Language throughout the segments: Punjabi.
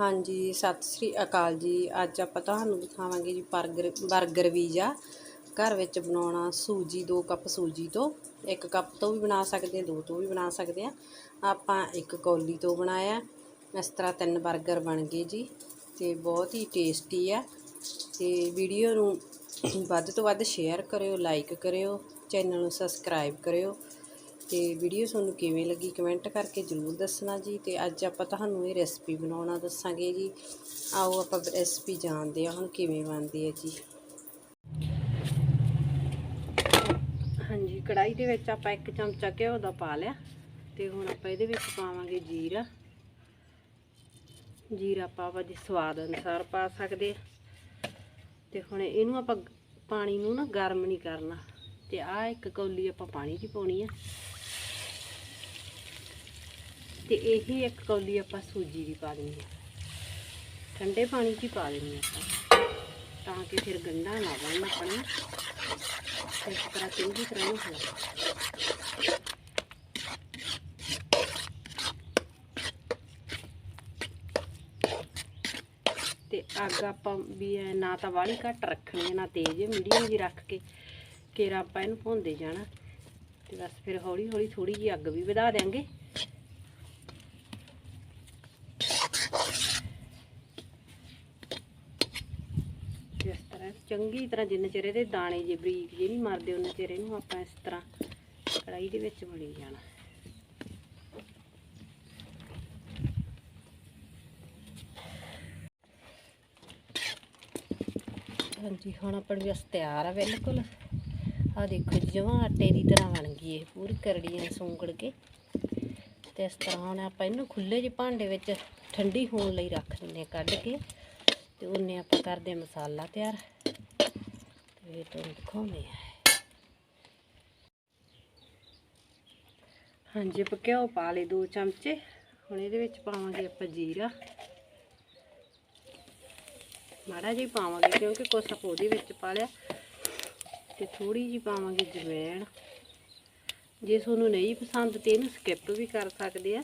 ਹਾਂਜੀ, ਸਤਿ ਸ੍ਰੀ ਅਕਾਲ ਜੀ। ਅੱਜ ਆਪਾਂ ਤੁਹਾਨੂੰ ਦਿਖਾਵਾਂਗੇ ਜੀ ਬਰਗਰ 버ਗਰ ਵੀਜ਼ਾ। ਘਰ ਵਿੱਚ ਬਣਾਉਣਾ ਸੂਜੀ 2 ਕੱਪ ਸੂਜੀ ਤੋਂ। ਇੱਕ ਕੱਪ ਤੋਂ ਵੀ ਬਣਾ ਸਕਦੇ ਆ 2 ਤੋਂ ਵੀ ਬਣਾ ਸਕਦੇ ਆ। ਆਪਾਂ ਇੱਕ ਕੌਲੀ ਤੋਂ ਬਣਾਇਆ। ਇਸ ਤਰ੍ਹਾਂ ਤਿੰਨ ਬਰਗਰ ਬਣ ਗਏ ਜੀ ਤੇ ਬਹੁਤ ਹੀ ਟੇਸਟੀ ਆ। ਤੇ ਵੀਡੀਓ ਨੂੰ ਵੱਧ ਤੋਂ ਵੱਧ ਸ਼ੇਅਰ ਕਰਿਓ, ਲਾਈਕ ਕਰਿਓ, ਚੈਨਲ ਨੂੰ ਸਬਸਕ੍ਰਾਈਬ ਕਰਿਓ। ਤੇ ਵੀਡੀਓ ਤੁਹਾਨੂੰ ਕਿਵੇਂ ਲੱਗੀ ਕਮੈਂਟ ਕਰਕੇ ਜ਼ਰੂਰ ਦੱਸਣਾ ਜੀ ਤੇ ਅੱਜ ਆਪਾਂ ਤੁਹਾਨੂੰ ਇਹ ਰੈਸਪੀ ਬਣਾਉਣਾ ਦੱਸਾਂਗੇ ਜੀ। ਆਓ ਆਪਾਂ ਰੈਸਪੀ ਜਾਣਦੇ ਹਾਂ ਹੁਣ ਕਿਵੇਂ ਬਣਦੀ ਹੈ ਜੀ। ਹਾਂਜੀ ਕੜਾਈ ਦੇ ਵਿੱਚ ਆਪਾਂ ਇੱਕ ਚਮਚਾ ਘਿਓ ਦਾ ਪਾ ਲਿਆ ਤੇ ਹੁਣ ਆਪਾਂ ਇਹਦੇ ਵਿੱਚ ਪਾਵਾਂਗੇ ਜੀਰਾ। ਜੀਰਾ ਆਪਾਂ ਜੀ ਸਵਾਦ ਅਨੁਸਾਰ ਪਾ ਸਕਦੇ ਆ ਤੇ ਹੁਣ ਇਹਨੂੰ ਆਪਾਂ ਪਾਣੀ ਨੂੰ ਨਾ ਗਰਮ ਨਹੀਂ ਕਰਨਾ। ਤੇ ਆਹ ਇੱਕ ਕੌਲੀ ਆਪਾਂ ਪਾਣੀ ਦੀ ਪਾਉਣੀ ਆ। ਤੇ ਇਹੀ ਇੱਕ ਕੌਲੀ ਆਪਾਂ ਸੂਜੀ ਦੀ ਪਾ ਦੇਣੀ ਹੈ। ਠੰਡੇ ਪਾਣੀ 'ਚ ਹੀ ਪਾ ਦੇਣੀ ਹੈ ਆਪਾਂ। ਤਾਂ ਕਿ ਫਿਰ ਗੰਢਾ ਨਾ ਬਣ ਆਪਣਾ। ਇਸ ਤਰ੍ਹਾਂ ਚੰਗੀ ਤਰ੍ਹਾਂ ਨੂੰ ਹਿਲਾ ਤੇ ਅੱਗ ਆਪਾਂ ਵੀ ਐ ਨਾ ਤਾਂ ਵਾਲੀ ਘੱਟ ਰੱਖਣੀ ਹੈ ਨਾ ਤੇਜ਼, ਮੀਡੀਅਮ ਜੀ ਰੱਖ ਕੇ। ਕੇਰਾ ਆਪਾਂ ਇਹਨੂੰ ਭੁੰਨਦੇ ਜਾਣਾ। ਤੇ ਬਸ ਫਿਰ ਹੌਲੀ ਹੌਲੀ ਥੋੜੀ ਜੀ ਅੱਗ ਵੀ ਵਧਾ ਦੇਾਂਗੇ ਇਸ ਤਰ੍ਹਾਂ ਚੰਗੀ ਤਰ੍ਹਾਂ ਜਿੰਨੇ ਚਿਰ ਇਹਦੇ ਦਾਣੇ ਜੇ ਬਰੀਕ ਜੇ ਨਹੀਂ ਮਰਦੇ, ਉਹਨੇ ਚਿਰ ਇਹਨੂੰ ਆਪਾਂ ਇਸ ਤਰ੍ਹਾਂ ਕੜਾਈ ਦੇ ਵਿੱਚ ਬਣੀ ਜਾਣਾ। ਹਾਂਜੀ, ਹੁਣ ਆਪਾਂ ਬਸ ਤਿਆਰ ਆ ਬਿਲਕੁਲ। ਆ ਦੇਖੋ ਜੀ ਆਟੇ ਦੀ ਤਰ੍ਹਾਂ ਬਣ ਗਈ ਇਹ ਪੂਰੀ ਕਰੜੀਆਂ ਸੁੰਗੜ ਕੇ। ਤੇ ਇਸ ਤਰ੍ਹਾਂ ਹੁਣ ਆਪਾਂ ਇਹਨੂੰ ਖੁੱਲੇ ਜਿਹੇ ਭਾਂਡੇ ਵਿੱਚ ਠੰਡੀ ਹੋਣ ਲਈ ਰੱਖ ਦਿੰਦੇ ਹਾਂ ਕੱਢ ਕੇ। ਤੇ ਉਹਨੇ ਆਪਾਂ ਕਰਦੇ ਮਸਾਲਾ ਤਿਆਰ। ਤੇ ਤੁਹਾਨੂੰ ਦਿਖਾਉਂਦੇ ਆ। ਹਾਂਜੀ, ਆਪਾਂ ਘਿਓ ਪਾ ਲਏ ਦੋ ਚਮਚੇ। ਹੁਣ ਇਹਦੇ ਵਿੱਚ ਪਾਵਾਂਗੇ ਆਪਾਂ ਜੀਰਾ। ਮਾੜਾ ਜਿਹਾ ਪਾਵਾਂਗੇ, ਕਿਉਂਕਿ ਕੁਛ ਆਪਾਂ ਉਹਦੇ ਵਿੱਚ ਪਾ ਲਿਆ। ਤੇ ਥੋੜੀ ਜਿਹੀ ਪਾਵਾਂਗੇ ਜਵੈਣ। ਜੇ ਤੁਹਾਨੂੰ ਨਹੀਂ ਪਸੰਦ ਤੇ ਇਹਨੂੰ ਸਕਿਪ ਵੀ ਕਰ ਸਕਦੇ ਆ।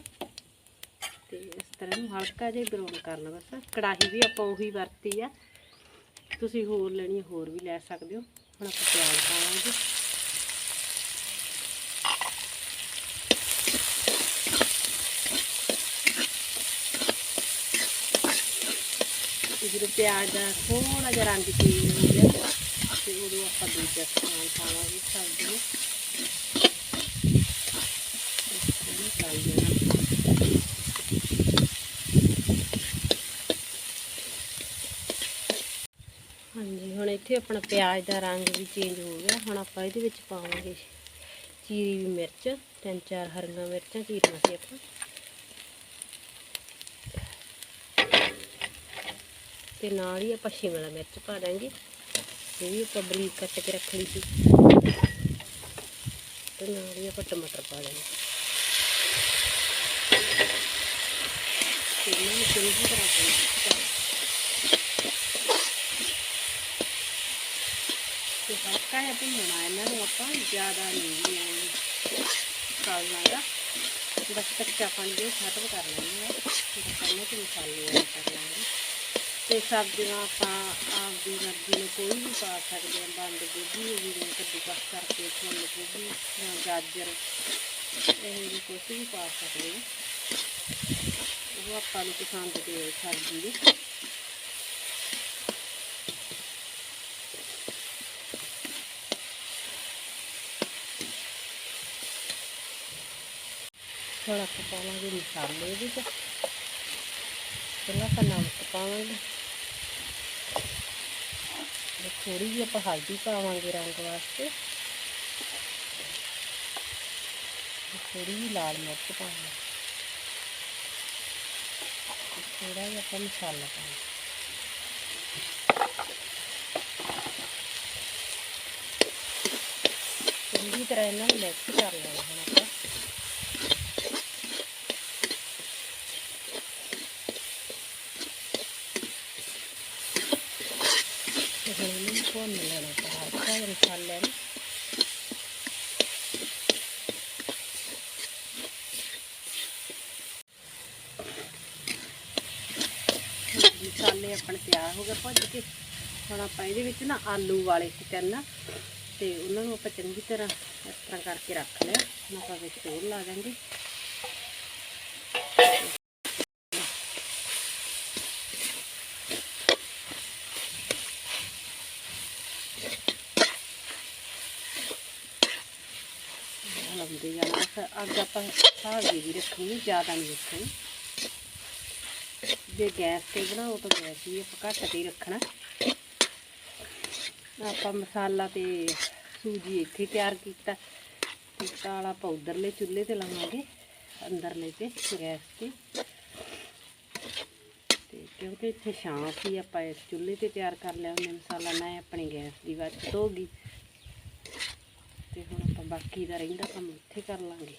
ਤੇ ਇਸ ਤਰ੍ਹਾਂ ਨੂੰ ਹਲਕਾ ਜਿਹਾ ਬਰਾਊਨ ਕਰਨਾ ਬਸ। ਕੜਾਹੀ ਵੀ ਆਪਾਂ ਉਹੀ ਵਰਤੀ ਆ। ਤੁਸੀਂ ਹੋਰ ਲੈਣੀ ਹੋਰ ਵੀ ਲੈ ਸਕਦੇ ਹੋ। ਹੁਣ ਆਪਾਂ ਪਿਆਜ਼ ਪਾਵਾਂਗੇ। ਜਦੋਂ ਪਿਆਜ਼ ਦਾ ਥੋੜਾ ਜਿਹਾ ਰੰਗ ਚੇਂਜ ਹੋ ਗਿਆ, ਤੇ ਉਦੋਂ ਆਪਾਂ ਦੂਜਾ ਸਮਾਨ ਪਾਵਾਂਗੇ ਸਬਜ਼ੀ ਨੂੰ। ਇਹਨੂੰ ਫਰਾਈ ਜਾਣਾ ਹਾਂਜੀ ਹੁਣ ਇੱਥੇ ਆਪਣਾ ਪਿਆਜ਼ ਦਾ ਰੰਗ ਵੀ ਚੇਂਜ ਹੋ ਗਿਆ। ਹੁਣ ਆਪਾਂ ਇਹਦੇ ਵਿੱਚ ਪਾਵਾਂਗੇ ਚੀਰੀ ਵੀ ਮਿਰਚ, ਤਿੰਨ ਚਾਰ ਹਰੀਆਂ ਮਿਰਚਾਂ ਚੀਰਨਾ ਸੀ ਆਪਾਂ। ਤੇ ਨਾਲ ਹੀ ਆਪਾਂ ਸ਼ਿਮਲਾ ਮਿਰਚ ਪਾ ਦਾਂਗੇ। ਇਹ ਵੀ ਆਪਾਂ ਬਰੀਕ ਕੱਟ ਕੇ ਰੱਖ ਲਈ ਸੀ। ਤੇ ਨਾਲ ਹੀ ਆਪਾਂ ਟਮਾਟਰ ਪਾ ਦਾਂਗੇ ਇਹਨਾਂ ਨੂੰ ਚੰਗੀ ਤਰ੍ਹਾਂ ਭੁੰਨ ਤੇ ਹਲਕਾ ਜਿਹਾ ਭੁੰਨਣਾ ਇਹਨਾਂ ਨੂੰ ਆਪਾਂ ਜ਼ਿਆਦਾ ਨਹੀਂ ਐਂ ਦਾ ਬਸ ਕੱਚਾ ਪਾਣੀ ਦੇ ਖਤਮ ਕਰ ਲੈਣਾ ਹੈ ਤੇ ਮਸਾਲੇ ਐਡ ਕਰ ਲਾਂਗੇ। ਤੇ ਸਬਜ਼ੀਆਂ ਆਪਾਂ ਆਪਦੀ ਮਰਜ਼ੀ ਨੂੰ ਕੋਈ ਵੀ ਪਾ ਸਕਦੇ ਹਾਂ ਬੰਦ ਗੋਭੀ ਹੋ ਗਈ ਜਿਵੇਂ ਕੱਦੂਕਸ ਕਰਕੇ ਫੁੱਲ ਗੋਭੀ, ਜਾਂ ਗਾਜਰ, ਇਹ ਵੀ ਕੁਛ ਵੀ ਪਾ ਸਕਦੇ ਹਾਂ ਉਹ ਆਪਾਂ ਨੂੰ ਪਸੰਦ ਦੇ ਸਬਜ਼ੀ। ਦੀ ਥੋੜਾ ਕੁ ਪਾਵਾਂਗੇ ਮਸਾਲੇ ਇਹਦੇ 'ਚ ਪਹਿਲਾਂ ਆਪਾਂ ਨਮਕ ਪਾਵਾਂਗੇ ਤੇ ਥੋੜੀ ਜਿਹੀ ਆਪਾਂ ਹਲਦੀ ਪਾਵਾਂਗੇ ਰੰਗ ਵਾਸਤੇ ਤੇ ਥੋੜੀ ਜਿਹੀ ਲਾਲ ਮਿਰਚ ਪਾਵਾਂਗੇ ਤੇ ਥੋੜਾ ਜਿਹਾ ਆਪਾਂ ਮਸਾਲਾ ਪਾਵਾਂਗੇ ਚੰਗੀ ਤਰ੍ਹਾਂ ਇਹਨਾਂ ਨੂੰ ਮਿਕਸ ਕਰ ਲੈਣਾ ਹੁਣ ਆਪਾਂ ਤੇ ਹੁਣ ਇਹਨੂੰ ਭੁੰਨ ਲੈਣਾ ਆਪਾਂ ਹਲਕਾ ਜਿਹਾ ਮਸਾਲੇ ਨੂੰ ਮਸਾਲੇ ਆਪਣੇ ਤਿਆਰ ਹੋ ਗਏ, ਭੁੱਜ ਕੇ। ਹੁਣ ਆਪਾਂ ਇਹਦੇ ਵਿੱਚ ਨਾ ਆਲੂ ਵਾਲੇ ਚਿਕਨ ਤੇ ਉਹਨਾਂ ਨੂੰ ਆਪਾਂ ਚੰਗੀ ਤਰ੍ਹਾਂ ਇਸ ਤਰ੍ਹਾਂ ਕਰਕੇ ਰੱਖ ਲਿਆ। ਹੁਣ ਆਪਾਂ ਵਿੱਚ ਹੋਰ ਲਾ ਦਾਂਗੇ। ਲੰਬੇ ਜਾਣਾ ਫਿਰ ਆਪਾਂ ਹਿਸਾਬ ਵੀ ਰੱਖਣੀ, ਜ਼ਿਆਦਾ ਨਹੀਂ ਰੱਖਣੀ। ਜੇ ਗੈਸ ਤੇ ਬਣਾਓ ਤਾਂ ਗੈਸ ਵੀ ਆਪਾਂ ਘੱਟ ਤੇ ਹੀ ਰੱਖਣਾ। ਆਪਾਂ ਮਸਾਲਾ ਤੇ ਸੂਜੀ ਇੱਥੇ ਤਿਆਰ ਕੀਤਾ। ਕਾਲਾ ਪਾਊਡਰ ਲੈ ਚੁੱਲ੍ਹੇ ਤੇ ਲਾਵਾਂਗੇ, ਅੰਦਰਲੇ ਤੇ ਗੈਸ ਤੇ। ਤੇ ਕਿਉਂਕਿ ਇੱਥੇ ਛਾਂ ਸੀ ਆਪਾਂ ਇਸ ਚੁੱਲ੍ਹੇ ਤੇ ਤਿਆਰ ਕਰ ਲਿਆ, ਉਹਨੇ ਮਸਾਲਾ ਨਾ ਆਪਣੀ ਗੈਸ ਦੀ ਬਚਤ ਹੋਗੀ ਤੇ ਹੁਣ ਆਪਾਂ ਬਾਕੀ ਦਾ ਰਹਿੰਦਾ ਕੰਮ ਉੱਥੇ ਕਰ ਲਾਂਗੇ।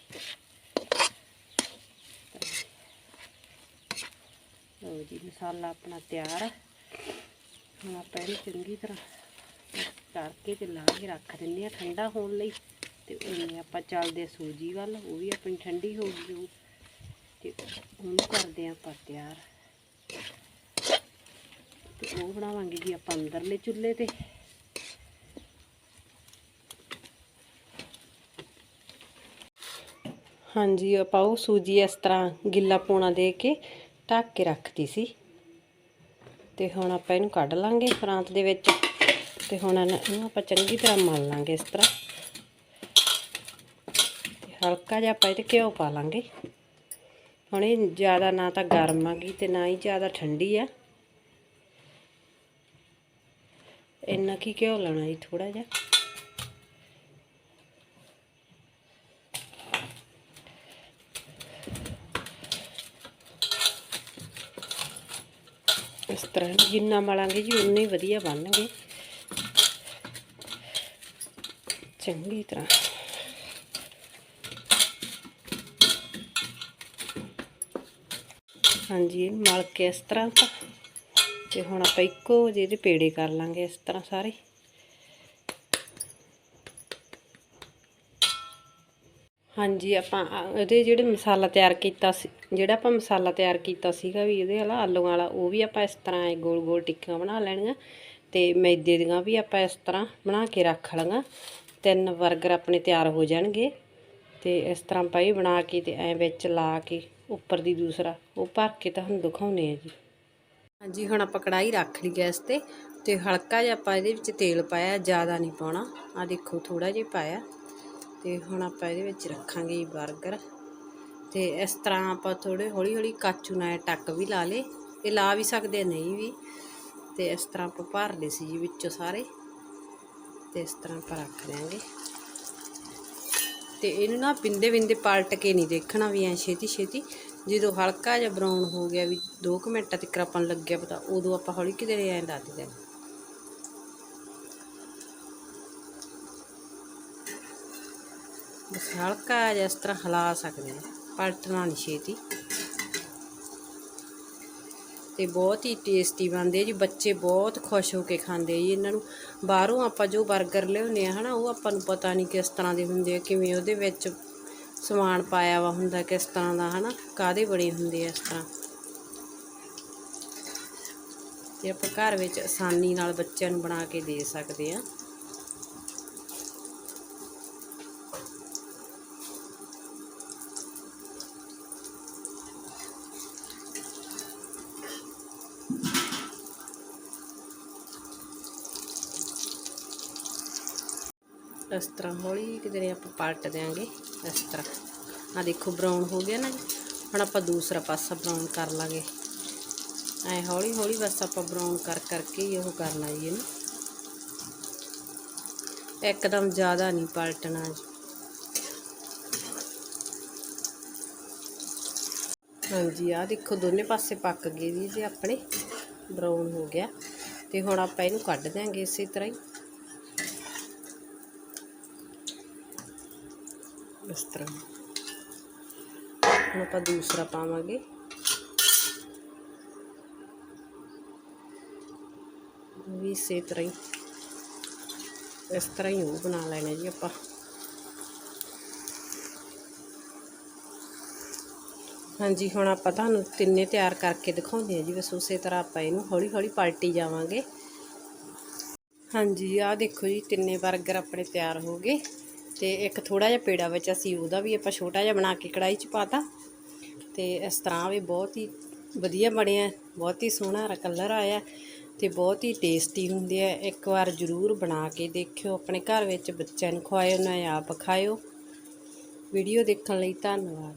ਲਓ ਜੀ ਮਸਾਲਾ ਆਪਣਾ ਤਿਆਰ ਆ। ਹੁਣ ਆਪਾਂ ਇਹਨੂੰ ਚੰਗੀ ਤਰ੍ਹਾਂ ਕਰਕੇ ਤੇ ਲਾ ਕੇ ਰੱਖ ਦਿੰਦੇ ਆ ਠੰਡਾ ਹੋਣ ਲਈ। ਤੇ ਉਹਨੇ ਆਪਾਂ ਚੱਲਦੇ ਆ ਸੂਜੀ ਵੱਲ, ਉਹ ਵੀ ਆਪਣੀ ਠੰਡੀ ਹੋ ਗਈ ਤੇ ਉਹਨੂੰ ਕਰਦੇ ਆ ਆਪਾਂ ਤਿਆਰ। ਤੇ ਉਹ ਬਣਾਵਾਂਗੇ ਜੀ ਆਪਾਂ ਅੰਦਰਲੇ ਚੁੱਲ੍ਹੇ ਤੇ। ਹਾਂਜੀ, ਆਪਾਂ ਉਹ ਸੂਜੀ ਇਸ ਤਰ੍ਹਾਂ ਗਿੱਲਾ ਪੋਣਾ ਦੇ ਕੇ ਢੱਕ ਕੇ ਰੱਖਤੀ ਸੀ। ਤੇ ਹੁਣ ਆਪਾਂ ਇਹਨੂੰ ਕੱਢ ਲਾਂਗੇ ਪ੍ਰਾਂਤ ਦੇ ਵਿੱਚ। ਤੇ ਹੁਣ ਇਹਨੂੰ ਆਪਾਂ ਚੰਗੀ ਤਰ੍ਹਾਂ ਮਲ ਲਾਂਗੇ ਇਸ ਤਰ੍ਹਾਂ। ਹਲਕਾ ਜਿਹਾ ਆਪਾਂ ਇਹਦੇ ਘਿਓ ਪਾ ਲਾਂਗੇ। ਹੁਣ ਇਹ ਜ਼ਿਆਦਾ ਨਾ ਤਾਂ ਗਰਮ ਆਗੀ ਤੇ ਨਾ ਹੀ ਜ਼ਿਆਦਾ ਠੰਡੀ ਆ। ਇੰਨਾ ਕੀ ਘਿਓ ਲੈਣਾ ਜੀ ਥੋੜਾ ਜਿਹਾ। ਤਰ੍ਹਾਂ ਜਿੰਨਾ ਮਲਾਂਗੇ ਜੀ, ਉਨੇ ਹੀ ਵਧੀਆ ਬਣਨਗੇ। ਚੰਗੀ ਤਰ੍ਹਾਂ। ਹਾਂਜੀ ਇਹਨੂੰ ਮਲ ਕੇ ਇਸ ਤਰ੍ਹਾਂ ਤਾਂ। ਤੇ ਹੁਣ ਆਪਾਂ ਇੱਕੋ ਜਿਹੇ ਦੇ ਪੇੜੇ ਕਰ ਲਾਂਗੇ ਇਸ ਤਰ੍ਹਾਂ ਸਾਰੇ। ਹਾਂਜੀ, ਆਪਾਂ ਇਹਦੇ ਜਿਹੜੇ ਮਸਾਲਾ ਤਿਆਰ ਕੀਤਾ ਸੀ, ਜਿਹੜਾ ਆਪਾਂ ਮਸਾਲਾ ਤਿਆਰ ਕੀਤਾ ਸੀਗਾ ਵੀ ਇਹਦੇ ਵਾਲਾ ਆਲੂਆਂ ਵਾਲਾ, ਉਹ ਵੀ ਆਪਾਂ ਇਸ ਤਰ੍ਹਾਂ ਇਹ ਗੋਲ ਗੋਲ ਟਿੱਕੀਆਂ ਬਣਾ ਲੈਣੀਆਂ ਤੇ ਮੈਦੇ ਦੀਆਂ ਵੀ ਆਪਾਂ ਇਸ ਤਰ੍ਹਾਂ ਬਣਾ ਕੇ ਰੱਖ ਲਾਂਗਾ ਤਿੰਨ 버ਗਰ ਆਪਣੇ ਤਿਆਰ ਹੋ ਜਾਣਗੇ ਤੇ ਇਸ ਤਰ੍ਹਾਂ ਆਪਾਂ ਬਣਾ ਕੇ ਤੇ ਐ ਵਿੱਚ ਲਾ ਕੇ ਉੱਪਰ ਦੀ ਦੂਸਰਾ, ਉਹ ਭਰ ਕੇ ਤੁਹਾਨੂੰ ਦਿਖਾਉਨੇ ਆ ਜੀ। ਹਾਂਜੀ, ਹੁਣ ਆਪਾਂ ਕੜਾਈ ਰੱਖ ਲਈ ਗੈਸ ਤੇ ਤੇ ਹਲਕਾ ਜਿਹਾ ਆਪਾਂ ਇਹਦੇ ਵਿੱਚ ਤੇਲ ਪਾਇਆ, ਜ਼ਿਆਦਾ ਨਹੀਂ ਪਾਉਣਾ। ਆ ਦੇਖੋ ਥੋੜਾ ਜਿਹਾ ਪਾਇਆ। ਤੇ ਹੁਣ ਆਪਾਂ ਇਹਦੇ ਵਿੱਚ ਰੱਖਾਂਗੇ ਜੀ 버ਗਰ ਤੇ ਇਸ ਤਰ੍ਹਾਂ ਆਪਾਂ ਥੋੜੇ ਹੌਲੀ ਹੌਲੀ ਕਾਚੂ ਨਾਲ ਟੱਕ ਵੀ ਲਾ ਲੇ ਇਹ ਲਾ ਵੀ ਸਕਦੇ ਨਹੀਂ ਵੀ। ਤੇ ਇਸ ਤਰ੍ਹਾਂ ਆਪਾਂ ਭਰ ਲਏ ਸੀ ਜੀ ਵਿੱਚੋਂ ਸਾਰੇ। ਤੇ ਇਸ ਤਰ੍ਹਾਂ ਆਪਾਂ ਰੱਖ ਦਿਆਂਗੇ। ਤੇ ਇਹਨੂੰ ਨਾ ਬਿੰਦੇ ਬਿੰਦੇ ਪਲਟ ਕੇ ਨਹੀਂ ਦੇਖਣਾ ਵੀ ਐ ਛੇਤੀ ਛੇਤੀ ਜਦੋਂ ਹਲਕਾ ਜਿਹਾ ਬਰਾਊਨ ਹੋ ਗਿਆ ਵੀ 2 ਮਿੰਟਾਂ ਤੱਕ ਆਪਾਂ ਲੱਗਿਆ ਪਤਾ, ਉਦੋਂ ਆਪਾਂ ਹੌਲੀ ਕਿਤੇ ਐਂ ਲਾ ਦੇ ਬਸ ਹਲਕਾ ਜਿਹਾ ਇਸ ਤਰ੍ਹਾਂ ਹਿਲਾ ਸਕਦੇ ਹਾਂ, ਪਲਟਣਾ ਨਹੀਂ ਛੇਤੀ। ਤੇ ਬਹੁਤ ਹੀ ਟੇਸਟੀ ਬਣਦੇ ਜੀ, ਬੱਚੇ ਬਹੁਤ ਖੁਸ਼ ਹੋ ਕੇ ਖਾਂਦੇ ਜੀ, ਇਹਨਾਂ ਨੂੰ ਬਾਹਰੋਂ ਆਪਾਂ ਜੋ 버ਗਰ ਲਿਆਉਂਦੇ ਆ, ਹਨਾ, ਉਹ ਆਪਾਂ ਨੂੰ ਪਤਾ ਨਹੀਂ ਕਿਸ ਤਰ੍ਹਾਂ ਦੇ ਹੁੰਦੇ ਆ, ਕਿਵੇਂ ਉਹਦੇ ਵਿੱਚ ਸਮਾਨ ਪਾਇਆ ਵਾ ਹੁੰਦਾ, ਕਿਸ ਤਰ੍ਹਾਂ ਦਾ, ਹਨਾ ਕਾਦੇ ਬਣੇ ਹੁੰਦੇ ਆ ਇਸ ਤਰ੍ਹਾਂ। ਤੇ ਆਪਾਂ ਘਰ ਵਿੱਚ ਆਸਾਨੀ ਨਾਲ ਬੱਚਿਆਂ ਨੂੰ ਬਣਾ ਕੇ ਦੇ ਸਕਦੇ ਆ। ਇਸ ਤਰ੍ਹਾਂ ਹੌਲੀ ਕਿਤੇ ਆਪਾਂ ਪਲਟ ਦਿਆਂਗੇ ਇਸ ਤਰ੍ਹਾਂ ਆ ਦੇਖੋ ਬਰਾਊਨ ਹੋ ਗਿਆ ਨਾ ਹੁਣ ਆਪਾਂ ਦੂਸਰਾ ਪਾਸਾ ਬਰਾਊਨ ਕਰ ਲਾਂਗੇ। ਐ ਹੌਲੀ ਹੌਲੀ ਬਸ ਆਪਾਂ ਬਰਾਊਨ ਕਰ ਕਰਕੇ ਹੀ ਉਹ ਕਰਨਾ ਜੀ ਇਹਨੂੰ ਇੱਕਦਮ ਜ਼ਿਆਦਾ ਨਹੀਂ ਪਲਟਣਾ ਜੀ। ਹਾਂਜੀ ਆ ਦੇਖੋ, ਦੋਨੇ ਪਾਸੇ ਪੱਕ ਗਏ ਜੀ ਜੇ ਆਪਣੇ। ਬਰਾਊਨ ਹੋ ਗਿਆ। ਤੇ ਹੁਣ ਆਪਾਂ ਇਹਨੂੰ ਕੱਢ ਦਿਆਂਗੇ ਇਸੇ ਤਰ੍ਹਾਂ ਹੀ। ਇਸ ਤਰ੍ਹਾਂ ਹੁਣ ਆਪਾਂ ਦੂਸਰਾ ਪਾਵਾਂਗੇ ਵੀ ਇਸੇ ਤਰ੍ਹਾਂ ਹੀ ਇਸ ਤਰ੍ਹਾਂ ਹੀ ਉਹ ਬਣਾ ਲੈਣਾ ਜੀ ਆਪਾਂ ਹਾਂਜੀ ਹੁਣ ਆਪਾਂ ਤੁਹਾਨੂੰ ਤਿੰਨੇ ਤਿਆਰ ਕਰਕੇ ਦਿਖਾਉਂਦੇ ਹਾਂ ਜੀ ਬਸ ਉਸੇ ਤਰ੍ਹਾਂ ਆਪਾਂ ਇਹਨੂੰ ਹੌਲੀ ਹੌਲੀ ਪਲਟੀ ਜਾਵਾਂਗੇ ਹਾਂਜੀ ਆਹ ਦੇਖੋ ਜੀ ਤਿੰਨੇ 버ਗਰ ਆਪਣੇ ਤਿਆਰ ਹੋ ਗਏ ਤੇ ਇੱਕ ਥੋੜਾ ਜਿਹਾ ਪੇੜਾ ਵਿੱਚ ਅਸੀਂ ਉਹਦਾ ਵੀ ਆਪਾਂ ਛੋਟਾ ਜਿਹਾ ਬਣਾ ਕੇ ਕੜਾਈ 'ਚ ਪਾਤਾ ਤੇ। ਇਸ ਤਰ੍ਹਾਂ ਵੀ ਬਹੁਤ ਹੀ ਵਧੀਆ ਬਣਿਆ, ਬਹੁਤ ਹੀ ਸੋਹਣਾ ਕਲਰ ਆਇਆ ਤੇ ਬਹੁਤ ਹੀ ਟੇਸਟੀ ਹੁੰਦੇ ਆ। ਇੱਕ ਵਾਰ ਜ਼ਰੂਰ ਬਣਾ ਕੇ ਦੇਖਿਓ, ਆਪਣੇ ਘਰ ਵਿੱਚ ਬੱਚਿਆਂ ਨੂੰ ਖਵਾਇਓ ਨਾ ਆਪ ਖਾਇਓ। ਵੀਡੀਓ ਦੇਖਣ ਲਈ ਧੰਨਵਾਦ।